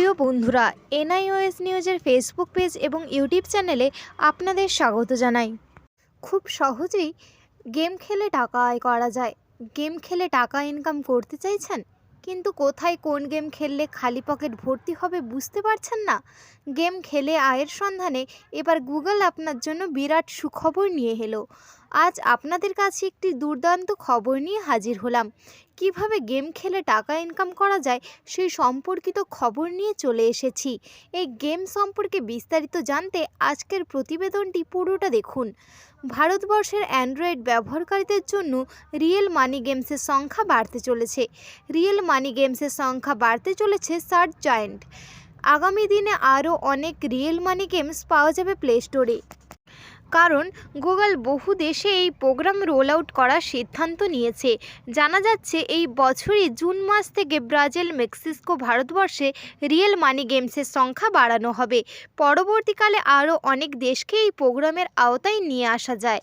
প্রিয় বন্ধুরা, এনআইওএস নিউজের ফেসবুক পেজ এবং ইউটিউব চ্যানেলে আপনাদের স্বাগত জানাই। খুব সহজেই গেম খেলে টাকা আয় করা যায়। গেম খেলে টাকা ইনকাম করতে চাইছেন, কিন্তু কোথায় কোন গেম খেললে খালি পকেট ভর্তি হবে বুঝতে পারছেন না। গেম খেলে আয়ের সন্ধানে এবার গুগল আপনার জন্য বিরাট সুখবর নিয়ে এলো। আজ আপনাদের কাছে একটি দুর্দান্ত খবর নিয়ে হাজির হলাম। কীভাবে গেম খেলে টাকা ইনকাম করা যায় সেই সম্পর্কিত খবর নিয়ে চলে এসেছি। এই গেম সম্পর্কে বিস্তারিত জানতে আজকের প্রতিবেদনটি পুরোটা দেখুন। ভারতবর্ষের অ্যান্ড্রয়েড ব্যবহারকারীদের জন্য রিয়েল মানি গেমসের সংখ্যা বাড়তে চলেছে। রিয়েল মানি গেমসের সংখ্যা বাড়তে চলেছে সার্চ জয়েন্ট। আগামী দিনে আরও অনেক রিয়েল মানি গেমস পাওয়া যাবে প্লে স্টোরে। কারণ গুগল বহু দেশে এই প্রোগ্রাম রোল আউট করার সিদ্ধান্ত নিয়েছে। জানা যাচ্ছে, এই বছরই জুন মাস থেকে ব্রাজিল, মেক্সিকো ভারতবর্ষে রিয়েল মানি গেমসের সংখ্যা বাড়ানো হবে। পরবর্তীকালে আরও অনেক দেশকে এই প্রোগ্রামের আওতায় নিয়ে আসা যায়।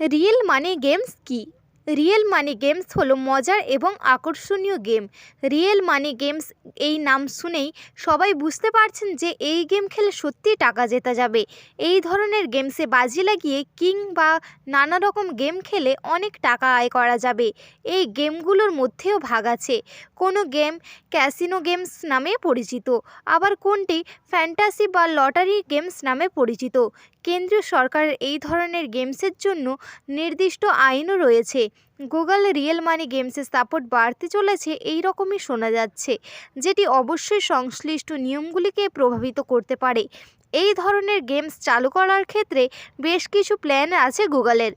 রিয়েল মানি গেমস কি? রিয়েল মানি গেমস হলো মজার এবং আকর্ষণীয় গেম। রিয়েল মানি গেমস এই নাম শুনেই সবাই বুঝতে পারছেন যে এই গেম খেলে সত্যিই টাকা জেতা যাবে। এই ধরনের গেমসে বাজি লাগিয়ে কিং বা নানা রকম গেম খেলে অনেক টাকা আয় করা যাবে। এই গেমগুলোর মধ্যেও ভাগ আছে। কোনো গেম ক্যাসিনো গেমস নামে পরিচিত, আবার কোনটি ফ্যান্টাসি বা লটারি গেমস নামে পরিচিত। কেন্দ্রীয় সরকারের এই ধরনের গেমসের জন্য নির্দিষ্ট আইনও রয়েছে। গুগল রিয়েল মানি গেমসের সাপোর্ট বাড়তে চলেছে এই রকমই শোনা যাচ্ছে, যেটি অবশ্যই সংশ্লিষ্ট নিয়মগুলিকে প্রভাবিত করতে পারে। এই ধরনের গেমস চালু করার ক্ষেত্রে বেশ কিছু প্ল্যান আছে গুগলের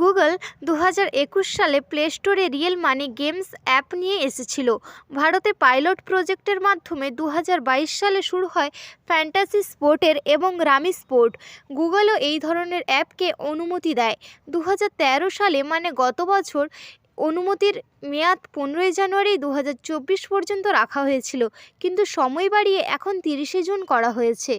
গুগল দু হাজার একুশ সালে প্লে স্টোরে রিয়েল মানি গেমস অ্যাপ নিয়ে এসেছিল। ভারতে পাইলট প্রজেক্টের মাধ্যমে দু হাজার বাইশ সালে শুরু হয় ফ্যান্টাসি স্পোর্টের এবং রামি স্পোর্ট। গুগলও এই ধরনের অ্যাপকে অনুমতি দেয়। দু হাজার তেরো সালে মানে গত বছর অনুমতির মেয়াদ পনেরোই জানুয়ারি দু হাজার চব্বিশ পর্যন্ত রাখা হয়েছিল। কিন্তু সময় বাড়িয়ে এখন তিরিশে জুন করা হয়েছে।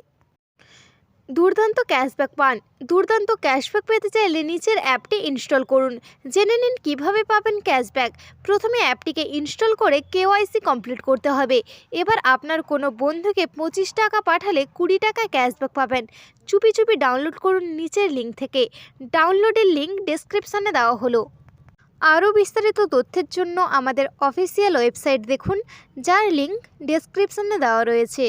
দুর্দান্ত ক্যাশব্যাক পান। দুর্দান্ত ক্যাশব্যাক পেতে চাইলে নিচের অ্যাপটি ইনস্টল করুন। জেনে নিন কীভাবে পাবেন ক্যাশব্যাক প্রথমে অ্যাপটিকে ইনস্টল করে কেওয়াইসি কমপ্লিট করতে হবে। এবার আপনার কোনো বন্ধুকে পঁচিশ টাকা পাঠালে কুড়ি টাকা ক্যাশব্যাক পাবেন। চুপি চুপি ডাউনলোড করুন নিচের লিঙ্ক থেকে। ডাউনলোডের লিঙ্ক ডেসক্রিপশানে দেওয়া হলো। আরও বিস্তারিত তথ্যের জন্য আমাদের অফিসিয়াল ওয়েবসাইট দেখুন, যার লিঙ্ক ডেসক্রিপশানে দেওয়া রয়েছে।